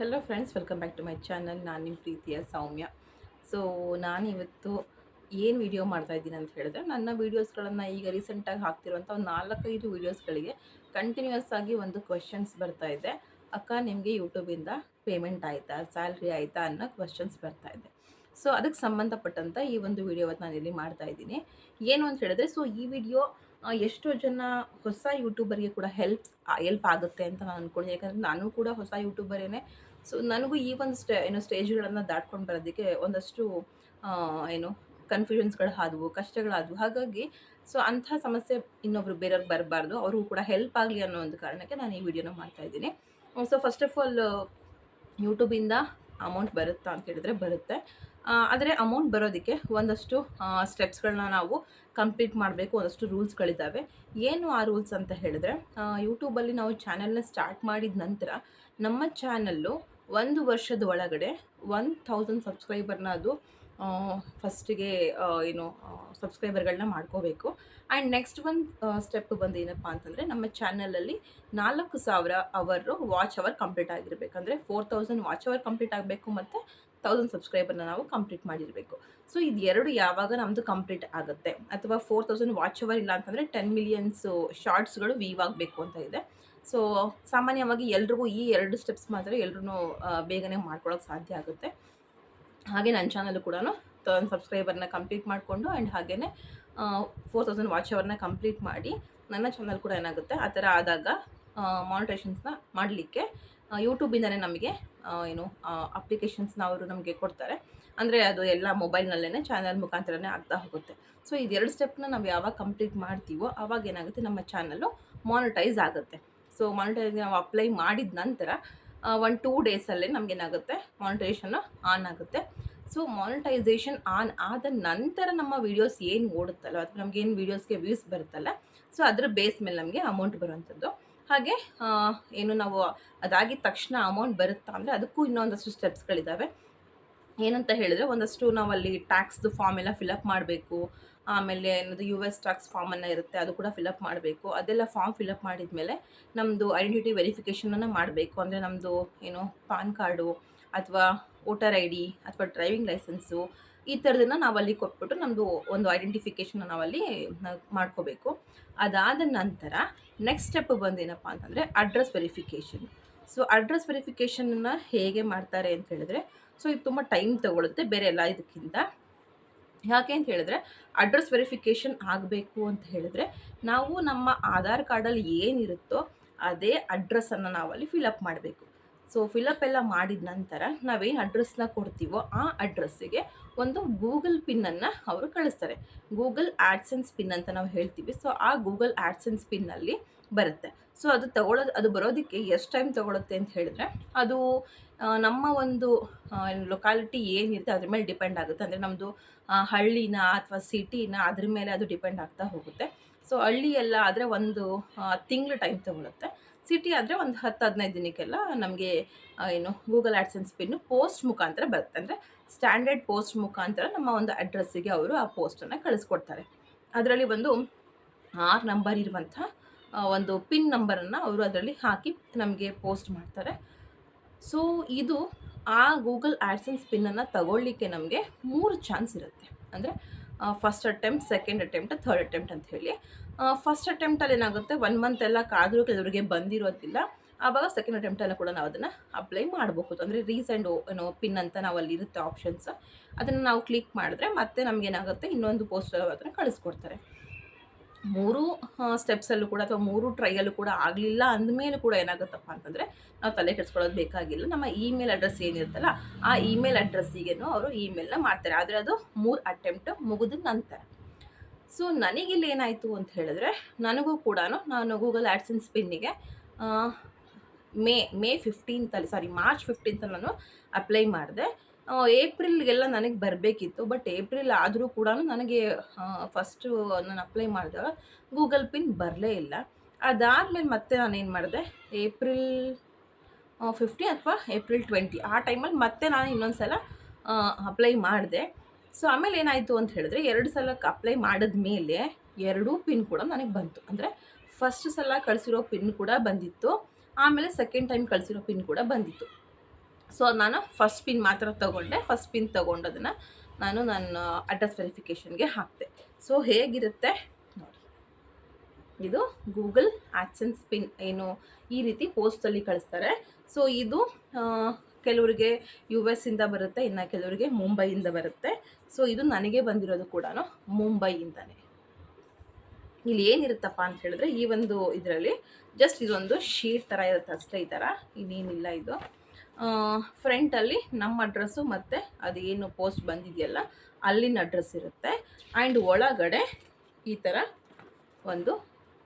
Hello friends welcome back to my channel ನಾನು ನಿಮ್ಮ ಪ್ರೀತಿಯ ಸೌಮ್ಯ. ಸೊ ನಾನಿವತ್ತು ಏನು ವಿಡಿಯೋ ಮಾಡ್ತಾ ಇದ್ದೀನಿ ಅಂತ ಹೇಳಿದ್ರೆ, ನನ್ನ ವೀಡಿಯೋಸ್ಗಳನ್ನು ಈಗ ರೀಸೆಂಟಾಗಿ ಹಾಕ್ತಿರುವಂಥ ಒಂದು ನಾಲ್ಕೈದು ವೀಡಿಯೋಸ್ಗಳಿಗೆ ಕಂಟಿನ್ಯೂಸ್ ಆಗಿ ಒಂದು ಕ್ವೆಶನ್ಸ್ ಬರ್ತಾ ಇದೆ. ಅಕ್ಕ, ನಿಮಗೆ ಯೂಟ್ಯೂಬಿಂದ ಪೇಮೆಂಟ್ ಆಯಿತಾ ಸ್ಯಾಲ್ರಿ ಆಯಿತಾ ಅನ್ನೋ ಕ್ವೆಶನ್ಸ್ ಬರ್ತಾ ಇದೆ. ಸೊ ಅದಕ್ಕೆ ಸಂಬಂಧಪಟ್ಟಂಥ ಈ ಒಂದು ವಿಡಿಯೋವನ್ನು ನಾನು ಇಲ್ಲಿ ಮಾಡ್ತಾ ಇದ್ದೀನಿ. ಏನು ಅಂತ ಹೇಳಿದ್ರೆ ಸೊ ಈ ವಿಡಿಯೋ ಎಷ್ಟೋ ಜನ ಹೊಸ ಯೂಟ್ಯೂಬರ್ಗೆ ಕೂಡ ಹೆಲ್ಪ್ ಹೆಲ್ಪ್ ಆಗುತ್ತೆ ಅಂತ ನಾನು ಅಂದ್ಕೊಂಡಿದ್ದೀನಿ ಯಾಕಂದರೆ ನಾನು ಕೂಡ ಹೊಸ ಯೂಟ್ಯೂಬರೇನೆ ಸೊ ನನಗೂ ಈ ಒಂದು ಸ್ಟೇ, ಏನು ಸ್ಟೇಜ್ಗಳನ್ನು ದಾಟ್ಕೊಂಡು ಬರೋದಕ್ಕೆ ಒಂದಷ್ಟು ಏನು ಕನ್ಫ್ಯೂಷನ್ಸ್ಗಳು ಆದವು, ಕಷ್ಟಗಳಾದವು. ಹಾಗಾಗಿ ಸೊ ಅಂಥ ಸಮಸ್ಯೆ ಇನ್ನೊಬ್ರು ಬೇರೆಯವ್ರಿಗೆ ಬರಬಾರ್ದು. ಅವ್ರಿಗೂ ಕೂಡ ಹೆಲ್ಪ್ ಆಗಲಿ ಅನ್ನೋ ಒಂದು ಕಾರಣಕ್ಕೆ ನಾನು ಈ ವಿಡಿಯೋನ ಮಾಡ್ತಾ ಇದ್ದೀನಿ. ಸೊ ಫಸ್ಟ್ ಆಫ್ ಆಲ್ ಯೂಟ್ಯೂಬಿಂದ ಅಮೌಂಟ್ ಬರುತ್ತಾ ಅಂತ ಹೇಳಿದ್ರೆ ಬರುತ್ತೆ. ಆದರೆ ಅಮೌಂಟ್ ಬರೋದಕ್ಕೆ ಒಂದಷ್ಟು ಸ್ಟೆಪ್ಸ್ಗಳನ್ನ ನಾವು ಕಂಪ್ಲೀಟ್ ಮಾಡಬೇಕು, ಒಂದಷ್ಟು ರೂಲ್ಸ್ಗಳಿದ್ದಾವೆ ಏನು ಆ ರೂಲ್ಸ್ ಅಂತ ಹೇಳಿದ್ರೆ ಯೂಟ್ಯೂಬಲ್ಲಿ ನಾವು ಚಾನೆಲ್ನ ಸ್ಟಾರ್ಟ್ ಮಾಡಿದ ನಂತರ ನಮ್ಮ ಚಾನಲ್ಲು ಒಂದು ವರ್ಷದ ಒಳಗಡೆ ಒನ್ ಥೌಸಂಡ್ ಸಬ್ಸ್ಕ್ರೈಬರ್ನ ಅದು ಫಸ್ಟಿಗೆ ಏನು ಸಬ್ಸ್ಕ್ರೈಬರ್ಗಳನ್ನ ಮಾಡ್ಕೋಬೇಕು. ಆ್ಯಂಡ್ ನೆಕ್ಸ್ಟ್ ಒಂದು ಸ್ಟೆಪ್ ಬಂದು ಏನಪ್ಪ ಅಂತಂದರೆ ನಮ್ಮ ಚಾನಲಲ್ಲಿ ನಾಲ್ಕು ಸಾವಿರ ಅವರು watch hour complete ಆಗಿರಬೇಕಂದ್ರೆ four thousand watch hour complete ಆಗಬೇಕು ಮತ್ತು ತೌಸಂಡ್ ಸಬ್ಸ್ಕ್ರೈಬರ್ನ ನಾವು ಕಂಪ್ಲೀಟ್ ಮಾಡಿರಬೇಕು. ಸೊ ಇದು ಎರಡು ಯಾವಾಗ ನಮ್ಮದು ಕಂಪ್ಲೀಟ್ ಆಗುತ್ತೆ? ಅಥವಾ ಫೋರ್ ತೌಸಂಡ್ ವಾಚ್ ಅವರ್ ಇಲ್ಲ ಅಂತಂದರೆ ಟೆನ್ ಮಿಲಿಯನ್ಸು ಶಾರ್ಟ್ಸ್ಗಳು ವೀವ್ ಆಗಬೇಕು ಅಂತ ಇದೆ. ಸೊ ಸಾಮಾನ್ಯವಾಗಿ ಎಲ್ರಿಗೂ ಈ ಎರಡು ಸ್ಟೆಪ್ಸ್ ಮಾತ್ರ ಎಲ್ರೂ ಬೇಗನೆ ಮಾಡ್ಕೊಳ್ಳೋಕೆ ಸಾಧ್ಯ ಆಗುತ್ತೆ. ಹಾಗೆ ನನ್ನ ಚಾನಲ್ ಕೂಡ ತೌಸಂಡ್ ಸಬ್ಸ್ಕ್ರೈಬರ್ನ ಕಂಪ್ಲೀಟ್ ಮಾಡಿಕೊಂಡು ಆ್ಯಂಡ್ ಹಾಗೆಯೇ ಫೋರ್ ತೌಸಂಡ್ ವಾಚ್ ಅವರ್ನ ಕಂಪ್ಲೀಟ್ ಮಾಡಿ ನನ್ನ ಚಾನಲ್ ಕೂಡ ಏನಾಗುತ್ತೆ? ಆ ಥರ ಆದಾಗ ಮಾನಿಟೇಷನ್ಸ್ನ ಮಾಡಲಿಕ್ಕೆ ಯೂಟ್ಯೂಬಿಂದನೇ ನಮಗೆ ಏನು ಅಪ್ಲಿಕೇಶನ್ಸ್ನ ಅವರು ನಮಗೆ ಕೊಡ್ತಾರೆ. ಅಂದರೆ ಅದು ಎಲ್ಲ ಮೊಬೈಲ್ನಲ್ಲೇ ಚಾನಲ್ ಮುಖಾಂತರನೇ ಆಗ್ತಾ ಹೋಗುತ್ತೆ. ಸೊ ಇದೆರಡು ಸ್ಟೆಪ್ನ ನಾವು ಯಾವಾಗ ಕಂಪ್ಲೀಟ್ ಮಾಡ್ತೀವೋ ಆವಾಗ ಏನಾಗುತ್ತೆ, ನಮ್ಮ ಚಾನಲ್ಲು ಮಾನಿಟೈಸ್ ಆಗುತ್ತೆ. ಸೊ ಮಾನಿಟೈಸ್ ನಾವು ಅಪ್ಲೈ ಮಾಡಿದ ನಂತರ ಒನ್ ಟೂ ಡೇಸಲ್ಲೇ ನಮಗೇನಾಗುತ್ತೆ ಮಾನಿಟೈಸೇಷನ್ ಆನ್ ಆಗುತ್ತೆ. ಸೊ ಮಾನಿಟೈಸೇಷನ್ ಆನ್ ಆದ ನಂತರ ನಮ್ಮ ವೀಡಿಯೋಸ್ ಏನು ಓಡುತ್ತಲ್ಲ, ಅಥವಾ ನಮಗೇನು ವೀಡಿಯೋಸ್ಗೆ ವ್ಯೂಸ್ ಬರುತ್ತಲ್ಲ ಸೊ ಅದರ ಬೇಸ್ ಮೇಲೆ ನಮಗೆ ಅಮೌಂಟ್ ಬರುವಂಥದ್ದು. ಹಾಗೆ ಏನು ನಾವು ಅದಾಗಿದ ತಕ್ಷಣ ಅಮೌಂಟ್ ಬರುತ್ತಾ ಅಂದರೆ ಅದಕ್ಕೂ ಇನ್ನೊಂದಷ್ಟು ಸ್ಟೆಪ್ಸ್ಗಳಿದ್ದಾವೆ ಏನಂತ ಹೇಳಿದ್ರೆ ಒಂದಷ್ಟು ನಾವಲ್ಲಿ ಟ್ಯಾಕ್ಸ್ದು ಫಾರ್ಮ್ ಎಲ್ಲ ಫಿಲಪ್ ಮಾಡಬೇಕು. ಆಮೇಲೆ ಏನದು ಯು ಎಸ್ ಟ್ಯಾಕ್ಸ್ ಫಾರ್ಮನ್ನು ಇರುತ್ತೆ, ಅದು ಕೂಡ ಫಿಲಪ್ ಮಾಡಬೇಕು. ಅದೆಲ್ಲ ಫಾರ್ಮ್ ಫಿಲಪ್ ಮಾಡಿದ ಮೇಲೆ ನಮ್ಮದು ಐಡೆಂಟಿಟಿ ವೆರಿಫಿಕೇಷನನ್ನು ಮಾಡಬೇಕು. ಅಂದರೆ ನಮ್ಮದು ಏನು, ಪಾನ್ ಕಾರ್ಡು, ಅಥವಾ ವೋಟರ್ ಐ ಡಿ ಅಥವಾ ಡ್ರೈವಿಂಗ್ ಲೈಸೆನ್ಸು ಈ ಥರದನ್ನು ನಾವಲ್ಲಿ ಕೊಟ್ಬಿಟ್ಟು ನಮ್ಮದು ಒಂದು ಐಡೆಂಟಿಫಿಕೇಷನ್ನ ನಾವಲ್ಲಿ ಮಾಡ್ಕೋಬೇಕು. ಅದಾದ ನಂತರ ನೆಕ್ಸ್ಟ್ ಸ್ಟೆಪ್ ಬಂದು ಏನಪ್ಪ ಅಂತಂದರೆ ಅಡ್ರೆಸ್ ವೆರಿಫಿಕೇಷನ್ ಸೊ ಅಡ್ರೆಸ್ ವೆರಿಫಿಕೇಷನನ್ನು ಹೇಗೆ ಮಾಡ್ತಾರೆ ಅಂತ ಹೇಳಿದ್ರೆ ಸೊ ಇದು ತುಂಬ ಟೈಮ್ ತಗೊಳುತ್ತೆ ಬೇರೆ ಎಲ್ಲ ಇದಕ್ಕಿಂತ. ಯಾಕೆ ಅಂತ ಹೇಳಿದ್ರೆ ಅಡ್ರೆಸ್ ವೆರಿಫಿಕೇಷನ್ ಆಗಬೇಕು ಅಂತ ಹೇಳಿದ್ರೆ, ನಾವು ನಮ್ಮ ಆಧಾರ್ ಕಾರ್ಡಲ್ಲಿ ಏನಿರುತ್ತೋ ಅದೇ ಅಡ್ರೆಸ್ಸನ್ನು ನಾವಲ್ಲಿ ಫಿಲಪ್ ಮಾಡಬೇಕು. ಸೊ ಫಿಲಪ್ ಎಲ್ಲ ಮಾಡಿದ ನಂತರ ನಾವೇನು ಅಡ್ರೆಸ್ನ ಕೊಡ್ತೀವೋ ಆ ಅಡ್ರೆಸ್ಸಿಗೆ ಒಂದು ಗೂಗಲ್ ಪಿನ್ನನ್ನು ಅವರು ಕಳಿಸ್ತಾರೆ. ಗೂಗಲ್ ಆ್ಯಡ್ಸೆನ್ಸ್ ಪಿನ್ ಅಂತ ನಾವು ಹೇಳ್ತೀವಿ. ಸೊ ಆ ಗೂಗಲ್ ಆ್ಯಡ್ಸೆನ್ಸ್ ಪಿನ್ನಲ್ಲಿ ಬರುತ್ತೆ. ಸೊ ಅದು ತಗೊಳ್ಳೋದು ಅದು ಬರೋದಕ್ಕೆ ಎಷ್ಟು ಟೈಮ್ ತೊಗೊಳುತ್ತೆ ಅಂತ ಹೇಳಿದ್ರೆ, ಅದು ನಮ್ಮ ಒಂದು ಲೊಕಾಲಿಟಿ ಏನಿರುತ್ತೆ ಅದ್ರ ಮೇಲೆ ಡಿಪೆಂಡ್ ಆಗುತ್ತೆ. ಅಂದರೆ ನಮ್ಮದು ಹಳ್ಳಿನ ಅಥವಾ ಸಿಟಿನ ಅದ್ರ ಮೇಲೆ ಅದು ಡಿಪೆಂಡ್ ಆಗ್ತಾ ಹೋಗುತ್ತೆ. ಸೊ ಹಳ್ಳಿಯೆಲ್ಲ ಆದರೆ ಒಂದು ತಿಂಗಳು ಟೈಮ್ ತಗೊಳುತ್ತೆ. ಸಿಟಿ ಆದರೆ ಒಂದು ಹತ್ತು ಹದಿನೈದು ದಿನಕ್ಕೆಲ್ಲ ನಮಗೆ ಏನು ಗೂಗಲ್ ಆ್ಯಡ್ಸೆನ್ಸ್ ಪಿನ್ನು ಪೋಸ್ಟ್ ಮುಖಾಂತರ ಬರುತ್ತೆ. ಅಂದರೆ ಸ್ಟ್ಯಾಂಡರ್ಡ್ ಪೋಸ್ಟ್ ಮುಖಾಂತರ ನಮ್ಮ ಒಂದು ಅಡ್ರೆಸ್ಸಿಗೆ ಅವರು ಆ ಪೋಸ್ಟನ್ನು ಕಳಿಸ್ಕೊಡ್ತಾರೆ. ಅದರಲ್ಲಿ ಒಂದು ಆರು ನಂಬರ್ ಇರುವಂಥ ಒಂದು ಪಿನ್ ನಂಬರನ್ನು ಅವರು ಅದರಲ್ಲಿ ಹಾಕಿ ನಮಗೆ ಪೋಸ್ಟ್ ಮಾಡ್ತಾರೆ. ಸೊ ಇದು ಆ ಗೂಗಲ್ ಆ್ಯಡ್ಸೆನ್ಸ್ ಪಿನ್ನನ್ನು ತಗೊಳ್ಳಿಕ್ಕೆ ನಮಗೆ ಮೂರು ಚಾನ್ಸ್ ಇರುತ್ತೆ. ಅಂದರೆ first attempt second attempt third attempt ಅಂತ ಹೇಳಿ. ಫಸ್ಟ್ ಅಟೆಂಪ್ಟಲ್ಲಿ ಏನಾಗುತ್ತೆ? ಒನ್ ಮಂತ್ ಎಲ್ಲ ಕಾದರೂ ಕೆಲವರಿಗೆ ಬಂದಿರೋದಿಲ್ಲ. ಆವಾಗ ಸೆಕೆಂಡ್ ಅಟೆಂಪ್ಟಲ್ಲಿ ಕೂಡ ನಾವು ಅದನ್ನು ಅಪ್ಲೈ ಮಾಡಬಹುದು. ಅಂದರೆ ರೀಸೆಂಟ್ ಏನೋ ಪಿನ್ ಅಂತ ನಾವು ಅಲ್ಲಿ ಇರುತ್ತೆ ಆಪ್ಷನ್ಸ್ ಅದನ್ನು ನಾವು ಕ್ಲಿಕ್ ಮಾಡಿದ್ರೆ ಮತ್ತೆ ನಮಗೇನಾಗುತ್ತೆ ಇನ್ನೊಂದು ಪೋಸ್ಟ್ ಅದನ್ನು ಕಳಿಸ್ಕೊಡ್ತಾರೆ. ಮೂರು ಸ್ಟೆಪ್ಸಲ್ಲೂ ಕೂಡ ಅಥವಾ ಮೂರು ಟ್ರೈಯಲ್ಲೂ ಕೂಡ ಆಗಲಿಲ್ಲ ಅಂದಮೇಲೆ ಕೂಡ ಏನಾಗುತ್ತಪ್ಪ ಅಂತಂದರೆ, ನಾವು ತಲೆ ಕೆಡಿಸ್ಕೊಳ್ಳೋದು ಬೇಕಾಗಿಲ್ಲ. ನಮ್ಮ ಇಮೇಲ್ ಅಡ್ರೆಸ್ ಏನಿರುತ್ತಲ್ಲ, ಆ ಇಮೇಲ್ ಅಡ್ರೆಸ್ಸಿಗೇನು ಅವರು ಇಮೇಲ್ನ ಮಾಡ್ತಾರೆ. ಆದರೆ ಅದು ಮೂರು ಅಟೆಂಪ್ಟ್ ಮುಗಿದ ನಂತರ. ಸೊ ನನಗಿಲ್ಲಿ ಏನಾಯಿತು ಅಂತ ಹೇಳಿದ್ರೆ, ನನಗೂ ಕೂಡ ನಾನು ಗೂಗಲ್ ಆ್ಯಡ್ಸೆನ್ಸ್ ಸ್ಪಿನ್ನಿಗೆ ಮೇ ಮೇ ಫಿಫ್ಟೀನ್ತಲ್ಲಿ ಸಾರಿ ಮಾರ್ಚ್ ಫಿಫ್ಟೀನ್ತ್ ನಾನು ಅಪ್ಲೈ ಮಾಡಿದೆ. ಏಪ್ರಿಲ್ಗೆಲ್ಲ ನನಗೆ ಬರಬೇಕಿತ್ತು ಬಟ್ ಏಪ್ರಿಲ್ ಆದರೂ ಕೂಡ ನನಗೆ ಫಸ್ಟು ನಾನು ಅಪ್ಲೈ ಮಾಡಿದಾಗ ಗೂಗಲ್ ಪಿನ್ ಬರಲೇ ಇಲ್ಲ. ಅದಾದಮೇಲೆ ಮತ್ತೆ ನಾನು ಏನು ಮಾಡಿದೆ ಏಪ್ರಿಲ್ ಫಿಫ್ಟಿ ಅಥವಾ ಏಪ್ರಿಲ್ ಟ್ವೆಂಟಿ ಆ ಟೈಮಲ್ಲಿ ಮತ್ತೆ ನಾನು ಇನ್ನೊಂದು ಸಲ ಅಪ್ಲೈ ಮಾಡಿದೆ. ಸೊ ಆಮೇಲೆ ಏನಾಯಿತು ಅಂತ ಹೇಳಿದ್ರೆ, ಎರಡು ಸಲಕ್ಕೆ ಅಪ್ಲೈ ಮಾಡಿದ ಮೇಲೆ ಎರಡೂ ಪಿನ್ ಕೂಡ ನನಗೆ ಬಂತು. ಅಂದರೆ ಫಸ್ಟ್ ಸಲ ಕಳಿಸಿರೋ ಪಿನ್ ಕೂಡ ಬಂದಿತ್ತು. ಆಮೇಲೆ ಸೆಕೆಂಡ್ ಟೈಮ್ ಕಳಿಸಿರೋ ಪಿನ್ ಕೂಡ ಬಂದಿತ್ತು. ಸೊ ನಾನು ಫಸ್ಟ್ ಪಿನ್ ಮಾತ್ರ ತೊಗೊಂಡೆ. ಫಸ್ಟ್ ಪಿನ್ ತೊಗೊಂಡದನ್ನು ನಾನು ನನ್ನ ಅಡ್ರೆಸ್ ವೆರಿಫಿಕೇಷನ್ಗೆ ಹಾಕಿದೆ. ಸೊ ಹೇಗಿರುತ್ತೆ? ನೋಡಿ. ಇದು ಗೂಗಲ್ ಆ್ಯಡ್ಸೆನ್ಸ್ ಪಿನ್ ಏನು ಈ ರೀತಿ ಪೋಸ್ಟಲ್ಲಿ ಕಳಿಸ್ತಾರೆ. ಸೊ ಇದು ಕೆಲವರಿಗೆ ಯು ಎಸ್ ಇಂದ ಬರುತ್ತೆ, ಇನ್ನು ಕೆಲವರಿಗೆ ಮುಂಬೈಯಿಂದ ಬರುತ್ತೆ. ಸೊ ಇದು ನನಗೆ ಬಂದಿರೋದು ಕೂಡ ಮುಂಬೈಯಿಂದನೇ ಇಲ್ಲಿ ಏನಿರುತ್ತಪ್ಪ ಅಂತ ಹೇಳಿದ್ರೆ, ಈ ಒಂದು ಇದರಲ್ಲಿ ಜಸ್ಟ್ ಇದೊಂದು ಶೀಟ್ ಥರ ಇರುತ್ತೆ ಅಷ್ಟೇ ಈ ಥರ ಇನ್ನೇನಿಲ್ಲ ಇದು. ಫ್ರಂಟಲ್ಲಿ ನಮ್ಮ ಅಡ್ರೆಸ್ಸು ಮತ್ತು ಅದೇನು ಪೋಸ್ಟ್ ಬಂದಿದೆಯಲ್ಲ, ಅಲ್ಲಿನ ಅಡ್ರೆಸ್ ಇರುತ್ತೆ. ಆ್ಯಂಡ್ ಒಳಗಡೆ ಈ ಥರ ಒಂದು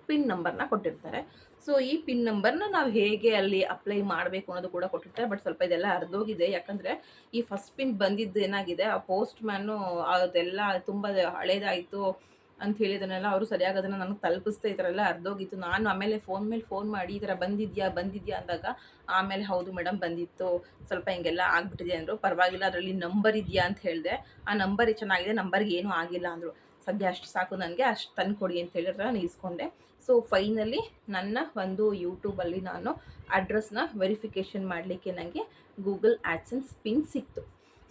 ಪಿನ್ ನಂಬರ್ನ ಕೊಟ್ಟಿರ್ತಾರೆ. ಸೊ, ಈ ಪಿನ್ ನಂಬರ್ನ ನಾವು ಹೇಗೆ ಅಲ್ಲಿ ಅಪ್ಲೈ ಮಾಡಬೇಕು ಅನ್ನೋದು ಕೂಡ ಕೊಟ್ಟಿರ್ತಾರೆ. ಬಟ್ ಸ್ವಲ್ಪ ಇದೆಲ್ಲ ಅರ್ಧೋಗಿದೆ ಯಾಕಂದರೆ ಈ ಫಸ್ಟ್ ಪಿನ್ ಬಂದಿದ್ದು ಏನಾಗಿದೆ, ಆ ಪೋಸ್ಟ್ ಮ್ಯಾನು ಅದೆಲ್ಲ ತುಂಬ ಹಳೇದಾಯಿತು ಅಂತ ಹೇಳಿದನ್ನೆಲ್ಲ ಅವರು ಸರಿಯಾಗಿ ಅದನ್ನು ನನಗೆ ತಲುಪಿಸ್ತಾ ಈ ಥರ ಎಲ್ಲ ಅರ್ಧೋಗಿತ್ತು ನಾನು ಆಮೇಲೆ ಫೋನ್ ಮೇಲೆ ಫೋನ್ ಮಾಡಿ ಈ ಥರ ಬಂದಿದ್ಯಾ ಬಂದಿದ್ಯಾ ಅಂದಾಗ, ಆಮೇಲೆ ಹೌದು ಮೇಡಮ್ ಬಂದಿತ್ತು. ಸ್ವಲ್ಪ ಹಿಂಗೆಲ್ಲ ಆಗಿಬಿಟ್ಟಿದೆ ಅಂದರು. ಪರವಾಗಿಲ್ಲ, ಅದರಲ್ಲಿ ನಂಬರ್ ಇದೆಯಾ ಅಂತ ಹೇಳಿದೆ. ಆ ನಂಬರ್ ಚೆನ್ನಾಗಿದೆ, ನಂಬರ್ಗೆ ಏನೂ ಆಗಿಲ್ಲ ಅಂದರು. ಸದ್ಯ ಅಷ್ಟು ಸಾಕು ನನಗೆ, ಅಷ್ಟು ತಂದು ಕೊಡಿ ಅಂತ ಹೇಳಿದ್ರೆ ನಾನು ಇಸ್ಕೊಂಡೆ ಸೊ ಫೈನಲಿ ನನ್ನ ಒಂದು ಯೂಟ್ಯೂಬಲ್ಲಿ ನಾನು ಅಡ್ರೆಸ್ನ ವೆರಿಫಿಕೇಷನ್ ಮಾಡಲಿಕ್ಕೆ ನನಗೆ ಗೂಗಲ್ ಆ್ಯಡ್ಸೆನ್ಸ್ ಪಿನ್ ಸಿಕ್ತು.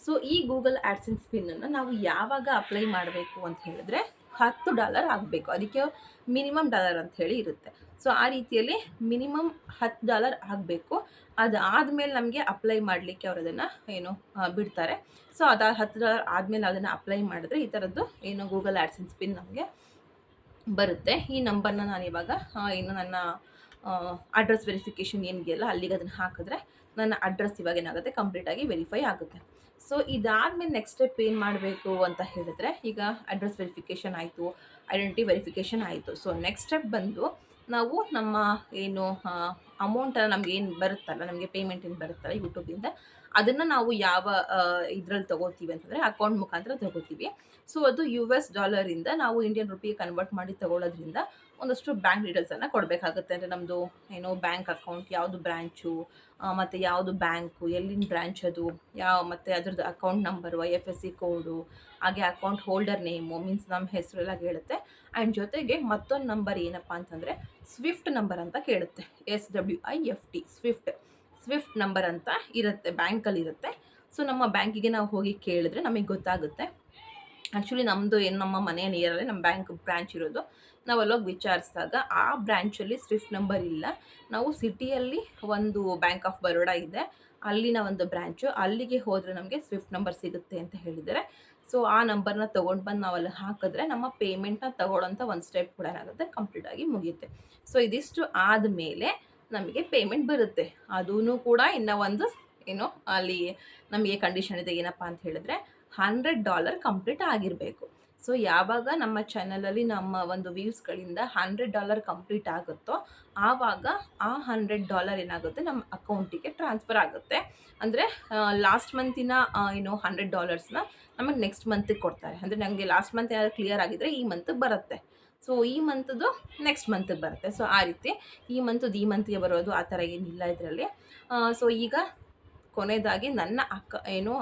ಸೊ ಈ ಗೂಗಲ್ ಆ್ಯಡ್ಸೆನ್ಸ್ ಪಿನ್ನನ್ನು ನಾವು ಯಾವಾಗ ಅಪ್ಲೈ ಮಾಡಬೇಕು ಅಂತ ಹೇಳಿದ್ರೆ ಹತ್ತು ಡಾಲರ್ ಆಗಬೇಕು. ಅದಕ್ಕೆ ಮಿನಿಮಮ್ ಡಾಲರ್ ಅಂತ ಹೇಳಿ ಇರುತ್ತೆ. ಸೊ, ಆ ರೀತಿಯಲ್ಲಿ ಮಿನಿಮಮ್ ಹತ್ತು ಡಾಲರ್ ಆಗಬೇಕು. ಅದು ಆದಮೇಲೆ ನಮಗೆ ಅಪ್ಲೈ ಮಾಡಲಿಕ್ಕೆ ಅವರು ಅದನ್ನು ಏನು ಬಿಡ್ತಾರೆ. ಸೊ, ಅದ ಹತ್ತು ಡಾಲರ್ ಆದಮೇಲೆ ಅದನ್ನು ಅಪ್ಲೈ ಮಾಡಿದ್ರೆ ಈ ಥರದ್ದು ಏನು ಗೂಗಲ್ ಆ್ಯಡ್ಸೆನ್ಸ್ ಪಿನ್ ನಮಗೆ ಬರುತ್ತೆ. ಈ ನಂಬರ್ನ ನಾನು ಇವಾಗ ಏನು ನನ್ನ ಅಡ್ರೆಸ್ ವೆರಿಫಿಕೇಷನ್ ಏನಿದೆಯಲ್ಲ ಅಲ್ಲಿಗೆ ಅದನ್ನು ಹಾಕಿದ್ರೆ ನನ್ನ ಅಡ್ರೆಸ್ ಇವಾಗ ಏನಾಗುತ್ತೆ ಕಂಪ್ಲೀಟಾಗಿ ವೆರಿಫೈ ಆಗುತ್ತೆ. ಸೊ, ಇದಾದಮೇಲೆ ನೆಕ್ಸ್ಟ್ ಸ್ಟೆಪ್ ಏನು ಮಾಡಬೇಕು ಅಂತ ಹೇಳಿದ್ರೆ ಈಗ ಅಡ್ರೆಸ್ ವೆರಿಫಿಕೇಷನ್ ಆಯಿತು ಐಡೆಂಟಿಟಿ ವೆರಿಫಿಕೇಷನ್ ಆಯಿತು. ಸೊ, ನೆಕ್ಸ್ಟ್ ಸ್ಟೆಪ್ ಬಂದು ನಾವು ನಮ್ಮ ಏನು ಅಮೌಂಟನ್ನು ನಮ್ಗೆ ಏನು ಬರುತ್ತಲ್ಲ ನಮಗೆ ಪೇಮೆಂಟ್ ಏನು ಬರುತ್ತಲ್ಲ ಯೂಟ್ಯೂಬಿಂದ ಅದನ್ನು ನಾವು ಯಾವ ಇದ್ರಲ್ಲಿ ತಗೋತೀವಿ ಅಂತಂದರೆ ಅಕೌಂಟ್ ಮುಖಾಂತರ ತಗೋತೀವಿ. ಸೊ ಅದು ಯು ಎಸ್ ಡಾಲರಿಂದ ನಾವು ಇಂಡಿಯನ್ ರುಪಿಗೆ ಕನ್ವರ್ಟ್ ಮಾಡಿ ತಗೊಳ್ಳೋದ್ರಿಂದ ಒಂದಷ್ಟು ಬ್ಯಾಂಕ್ ಡೀಟೇಲ್ಸನ್ನು ಕೊಡಬೇಕಾಗುತ್ತೆ. ಅಂದರೆ ನಮ್ಮದು ಏನೋ ಬ್ಯಾಂಕ್ ಅಕೌಂಟ್ ಯಾವುದು ಬ್ರ್ಯಾಂಚು ಮತ್ತು ಯಾವುದು ಬ್ಯಾಂಕು ಎಲ್ಲಿನ ಬ್ರ್ಯಾಂಚ್ ಅದು, ಯಾವ, ಮತ್ತು ಅದ್ರದ್ದು account number I F S C code ಹಾಗೆ ಅಕೌಂಟ್ ಹೋಲ್ಡರ್ ನೇಮು ಮೀನ್ಸ್ ನಮ್ಮ ಹೆಸರು ಎಲ್ಲ ಹೇಳುತ್ತೆ ಆ್ಯಂಡ್ ಜೊತೆಗೆ ಮತ್ತೊಂದು ನಂಬರ್ ಏನಪ್ಪ ಅಂತಂದರೆ ಸ್ವಿಫ್ಟ್ ನಂಬರ್ ಅಂತ ಕೇಳುತ್ತೆ. S W I F T SWIFT SWIFT number ಅಂತ ಇರುತ್ತೆ ಬ್ಯಾಂಕಲ್ಲಿ ಇರುತ್ತೆ. ಸೊ ನಮ್ಮ ಬ್ಯಾಂಕಿಗೆ ನಾವು ಹೋಗಿ ಕೇಳಿದ್ರೆ ನಮಗೆ ಗೊತ್ತಾಗುತ್ತೆ. ಆ್ಯಕ್ಚುಲಿ ನಮ್ಮದು ಏನು ನಮ್ಮ ಮನೆಯ ನಿಯರಲ್ಲಿ ನಮ್ಮ ಬ್ಯಾಂಕ್ ಬ್ರ್ಯಾಂಚ್ ಇರೋದು. ನಾವು ಅಲ್ಲೋಗಿ ವಿಚಾರಿಸಿದಾಗ ಆ ಬ್ರ್ಯಾಂಚಲ್ಲಿ ಸ್ವಿಫ್ಟ್ ನಂಬರ್ ಇಲ್ಲ. ನಾವು ಸಿಟಿಯಲ್ಲಿ ಒಂದು ಬ್ಯಾಂಕ್ ಆಫ್ ಬರೋಡಾ ಇದೆ. ಅಲ್ಲಿನ ಒಂದು ಬ್ರ್ಯಾಂಚು ಅಲ್ಲಿಗೆ ಹೋದರೆ ನಮಗೆ ಸ್ವಿಫ್ಟ್ ನಂಬರ್ ಸಿಗುತ್ತೆ ಅಂತ ಹೇಳಿದರೆ ಸೊ ಆ ನಂಬರ್ನ ತೊಗೊಂಡು ಬಂದು ನಾವು ಅಲ್ಲಿ ಹಾಕಿದ್ರೆ ನಮ್ಮ ಪೇಮೆಂಟ್ನ ತಗೊಳ್ಳೋಂಥ ಒಂದು ಸ್ಟೆಪ್ ಕೂಡ ಏನಾಗುತ್ತೆ? ಕಂಪ್ಲೀಟಾಗಿ ಮುಗಿಯುತ್ತೆ. ಸೊ ಇದಿಷ್ಟು ಆದಮೇಲೆ ನಮಗೆ ಪೇಮೆಂಟ್ ಬರುತ್ತೆ. ಅದೂ ಕೂಡ ಇನ್ನೂ ಒಂದು, ಏನು ಅಲ್ಲಿ ನಮಗೆ ಕಂಡೀಷನ್ ಇದೆ ಏನಪ್ಪ ಅಂತ ಹೇಳಿದ್ರೆ ಹಂಡ್ರೆಡ್ ಡಾಲರ್ ಕಂಪ್ಲೀಟ್ ಆಗಿರಬೇಕು. ಸೊ ಯಾವಾಗ ನಮ್ಮ ಚಾನಲಲ್ಲಿ ನಮ್ಮ ಒಂದು ವ್ಯೂಸ್ಗಳಿಂದ ಹಂಡ್ರೆಡ್ ಡಾಲರ್ ಕಂಪ್ಲೀಟ್ ಆಗುತ್ತೋ, ಆವಾಗ ಆ ಹಂಡ್ರೆಡ್ ಡಾಲರ್ ಏನಾಗುತ್ತೆ ನಮ್ಮ ಅಕೌಂಟಿಗೆ ಟ್ರಾನ್ಸ್ಫರ್ ಆಗುತ್ತೆ. ಅಂದರೆ ಲಾಸ್ಟ್ ಮಂತಿನ ಏನು ಹಂಡ್ರೆಡ್ ಡಾಲರ್ಸ್ನ ನಮಗೆ ನೆಕ್ಸ್ಟ್ ಮಂತಿಗೆ ಕೊಡ್ತಾರೆ. ಅಂದರೆ ನನಗೆ ಲಾಸ್ಟ್ ಮಂತ್ ಏನಾದ್ರು ಕ್ಲಿಯರ್ ಆಗಿದ್ದರೆ ಈ ಮಂತ್ ಬರುತ್ತೆ. ಸೊ ಈ ಮಂತದ್ದು ನೆಕ್ಸ್ಟ್ ಮಂತಿಗೆ ಬರುತ್ತೆ. ಸೊ ಆ ರೀತಿ ಈ ಮಂತದ್ದು ಈ ಮಂತಿಗೆ ಬರೋದು ಆ ಥರ ಏನಿಲ್ಲ ಇದರಲ್ಲಿ. ಸೊ ಈಗ ಕೊನೆಯದಾಗಿ ನನ್ನ ಅಕ್ಕ, ಏನು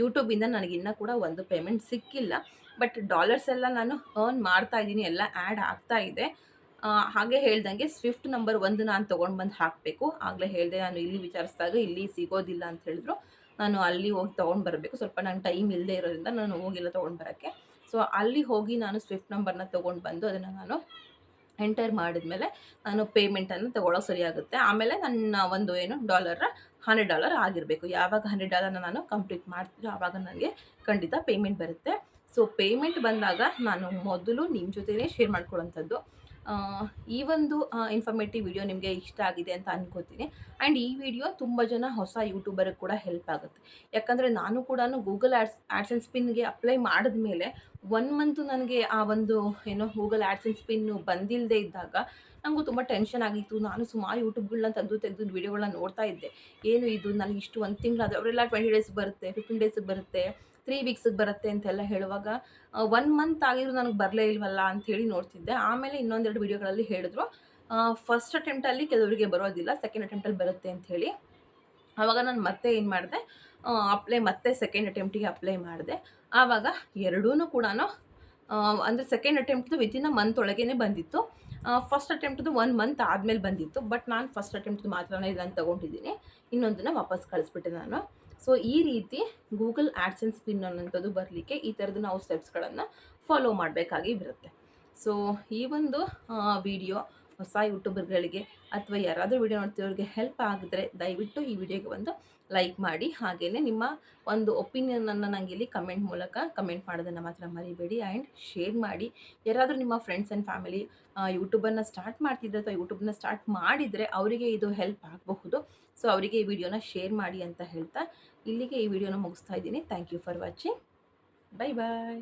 ಯೂಟ್ಯೂಬಿಂದ ನನಗಿನ್ನೂ ಕೂಡ ಒಂದು ಪೇಮೆಂಟ್ ಸಿಕ್ಕಿಲ್ಲ. ಬಟ್ ಡಾಲರ್ಸ್ ಎಲ್ಲ ನಾನು ಅರ್ನ್ ಮಾಡ್ತಾ ಇದ್ದೀನಿ. ಎಲ್ಲ ಆ್ಯಡ್ ಆಗ್ತಾ ಇದೆ. ಹಾಗೆ ಹೇಳ್ದಂಗೆ ಸ್ವಿಫ್ಟ್ ನಂಬರ್ ಒಂದು ನಾನು ತೊಗೊಂಡು ಬಂದು ಹಾಕಬೇಕು. ಆಗಲೇ ಹೇಳಿದೆ, ನಾನು ಇಲ್ಲಿ ವಿಚಾರಿಸಿದಾಗ ಇಲ್ಲಿ ಸಿಗೋದಿಲ್ಲ ಅಂತ ಹೇಳಿದ್ರು. ನಾನು ಅಲ್ಲಿ ಹೋಗಿ ತೊಗೊಂಡು ಬರಬೇಕು. ಸ್ವಲ್ಪ ನಂಗೆ ಟೈಮ್ ಇಲ್ಲದೆ ಇರೋದ್ರಿಂದ ನಾನು ಹೋಗಿಲ್ಲ ತೊಗೊಂಡು ಬರೋಕ್ಕೆ. ಸೊ ಅಲ್ಲಿ ಹೋಗಿ ನಾನು ಸ್ವಿಫ್ಟ್ ನಂಬರ್ನ ತೊಗೊಂಡು ಬಂದು ಅದನ್ನು ನಾನು ಎಂಟರ್ ಮಾಡಿದ್ಮೇಲೆ ನಾನು ಪೇಮೆಂಟನ್ನು ಸರಿ ಸರಿಯಾಗುತ್ತೆ ಆಮೇಲೆ ನನ್ನ ಒಂದು ಏನು ಡಾಲರ್ ಹಂಡ್ರೆಡ್ ಡಾಲರ್ ಆಗಿರಬೇಕು. ಯಾವಾಗ ಹಂಡ್ರೆಡ್ ಡಾಲರ್ನ ನಾನು ಕಂಪ್ಲೀಟ್ ಮಾಡ್ತೀನೋ ಆವಾಗ ನನಗೆ ಖಂಡಿತ ಪೇಮೆಂಟ್ ಬರುತ್ತೆ. ಸೊ ಪೇಮೆಂಟ್ ಬಂದಾಗ ನಾನು ಮೊದಲು ನಿಮ್ಮ ಜೊತೆಯೇ ಶೇರ್ ಮಾಡ್ಕೊಳ್ಳೋಂಥದ್ದು ಈ ಒಂದು ಇನ್ಫಾರ್ಮೇಟಿವ್ ವಿಡಿಯೋ ನಿಮಗೆ ಇಷ್ಟ ಆಗಿದೆ ಅಂತ ಅನ್ಕೋತೀನಿ. ಆ್ಯಂಡ್ ಈ ವಿಡಿಯೋ ತುಂಬ ಜನ ಹೊಸ ಯೂಟ್ಯೂಬರ್ಗೆ ಕೂಡ ಹೆಲ್ಪ್ ಆಗುತ್ತೆ. ಯಾಕಂದರೆ ನಾನು ಕೂಡ ಗೂಗಲ್ ಆ್ಯಡ್ಸ್ ಆ್ಯಡ್ಸ್ ಆ್ಯಂಡ್ ಸ್ಪಿನ್ಗೆ ಅಪ್ಲೈ ಮಾಡಿದ್ಮೇಲೆ ಒನ್ ಮಂತು ನನಗೆ ಆ ಒಂದು, ಏನೋ ಗೂಗಲ್ ಆ್ಯಡ್ಸ್ ಆ್ಯಂಡ್ ಸ್ಪಿನ್ನು ಬಂದಿಲ್ಲದೆ ಇದ್ದಾಗ ನನಗೂ ತುಂಬ ಟೆನ್ಷನ್ ಆಗಿತ್ತು. ನಾನು ಸುಮಾರು ಯೂಟ್ಯೂಬ್ಗಳನ್ನ ತೆಗೆದು ತೆಗೆದು ವೀಡಿಯೋಗಳನ್ನ ನೋಡ್ತಾ ಇದ್ದೆ. ಏನು ಇದು? ನನಗೆ ಇಷ್ಟು ಒಂದು ತಿಂಗಳು ಅವರೆಲ್ಲ ಟ್ವೆಂಟಿ ಡೇಸ್ ಬರುತ್ತೆ ಫಿಫ್ಟೀನ್ ಡೇಸ್ ಬರುತ್ತೆ. ತ್ರೀ ವೀಕ್ಸಿಗೆ ಬರುತ್ತೆ ಅಂತೆಲ್ಲ ಹೇಳುವಾಗ ಒನ್ ಮಂತ್ ಆಗಿದ್ರು ನನಗೆ ಬರಲೇ ಇಲ್ವಲ್ಲ ಅಂಥೇಳಿ ನೋಡ್ತಿದ್ದೆ. ಆಮೇಲೆ ಇನ್ನೊಂದೆರಡು ವೀಡಿಯೋಗಳಲ್ಲಿ ಹೇಳಿದ್ರು ಫಸ್ಟ್ ಅಟೆಂಪ್ಟಲ್ಲಿ ಕೆಲವರಿಗೆ ಬರೋದಿಲ್ಲ ಸೆಕೆಂಡ್ ಅಟೆಂಪ್ಟಲ್ಲಿ ಬರುತ್ತೆ ಅಂಥೇಳಿ ಆವಾಗ ನಾನು ಮತ್ತೆ ಏನು ಮಾಡಿದೆ ಅಪ್ಲೈ ಮತ್ತೆ ಸೆಕೆಂಡ್ ಅಟೆಂಪ್ಟಿಗೆ ಅಪ್ಲೈ ಮಾಡಿದೆ. ಆವಾಗ ಎರಡೂ ಕೂಡ ಅಂದರೆ ಸೆಕೆಂಡ್ ಅಟೆಂಪ್ಟ್ದು ವಿತಿನ್ ಅ ಮಂತ್ ಒಳಗೇ ಬಂದಿತ್ತು. ಫಸ್ಟ್ ಅಟೆಂಪ್ಟ್ದು ಒನ್ ಮಂತ್ ಆದಮೇಲೆ ಬಂದಿತ್ತು ಬಟ್ ನಾನು ಫಸ್ಟ್ ಅಟೆಂಪ್ಟ್ದು ಮಾತ್ರ ಇದನ್ನು ತೊಗೊಂಡಿದ್ದೀನಿ. ಇನ್ನೊಂದನ್ನು ವಾಪಸ್ ಕಳಿಸ್ಬಿಟ್ಟೆ ನಾನು. ಸೊ ಈ ರೀತಿ ಗೂಗಲ್ ಆ್ಯಡ್ಸೆನ್ಸ್ ಪಿನ್ ಅನ್ನೋಂಥದ್ದು ಬರಲಿಕ್ಕೆ ಈ ಥರದ್ದು ನಾವು ಸ್ಟೆಪ್ಸ್ಗಳನ್ನು ಫಾಲೋ ಮಾಡಬೇಕಾಗಿ ಬರುತ್ತೆ. ಸೊ ಈ ಒಂದು ವಿಡಿಯೋ ಹೊಸ ಯೂಟ್ಯೂಬರ್ಗಳಿಗೆ ಅಥವಾ ಯಾರಾದರೂ ವಿಡಿಯೋ ನೋಡ್ತಿರೋರಿಗೆ ಹೆಲ್ಪ್ ಆಗಿದ್ರೆ ದಯವಿಟ್ಟು ಈ ವಿಡಿಯೋಗೆ ಒಂದು ಲೈಕ್ ಮಾಡಿ ಹಾಗೆಯೇ ನಿಮ್ಮ ಒಂದು ಒಪಿನಿಯನನ್ನು ನನಗೆ ಇಲ್ಲಿ ಕಮೆಂಟ್ ಮೂಲಕ ಕಮೆಂಟ್ ಮಾಡೋದನ್ನು ಮಾತ್ರ ಮರಿಬೇಡಿ ಆ್ಯಂಡ್ ಶೇರ್ ಮಾಡಿ. ಯಾರಾದರೂ ನಿಮ್ಮ ಫ್ರೆಂಡ್ಸ್ ಆ್ಯಂಡ್ ಫ್ಯಾಮಿಲಿ ಯೂಟ್ಯೂಬನ್ನು ಸ್ಟಾರ್ಟ್ ಮಾಡ್ತಿದ್ರೆ ಅಥವಾ ಯೂಟ್ಯೂಬ್ನ ಸ್ಟಾರ್ಟ್ ಮಾಡಿದರೆ ಅವರಿಗೆ ಇದು ಹೆಲ್ಪ್ ಆಗಬಹುದು. ಸೊ ಅವರಿಗೆ ಈ ವಿಡಿಯೋನ ಶೇರ್ ಮಾಡಿ ಅಂತ ಹೇಳ್ತಾ ಇಲ್ಲಿಗೆ ಈ ವಿಡಿಯೋನ ಮುಗಿಸ್ತಾ ಇದ್ದೀನಿ. Thank you for watching bye bye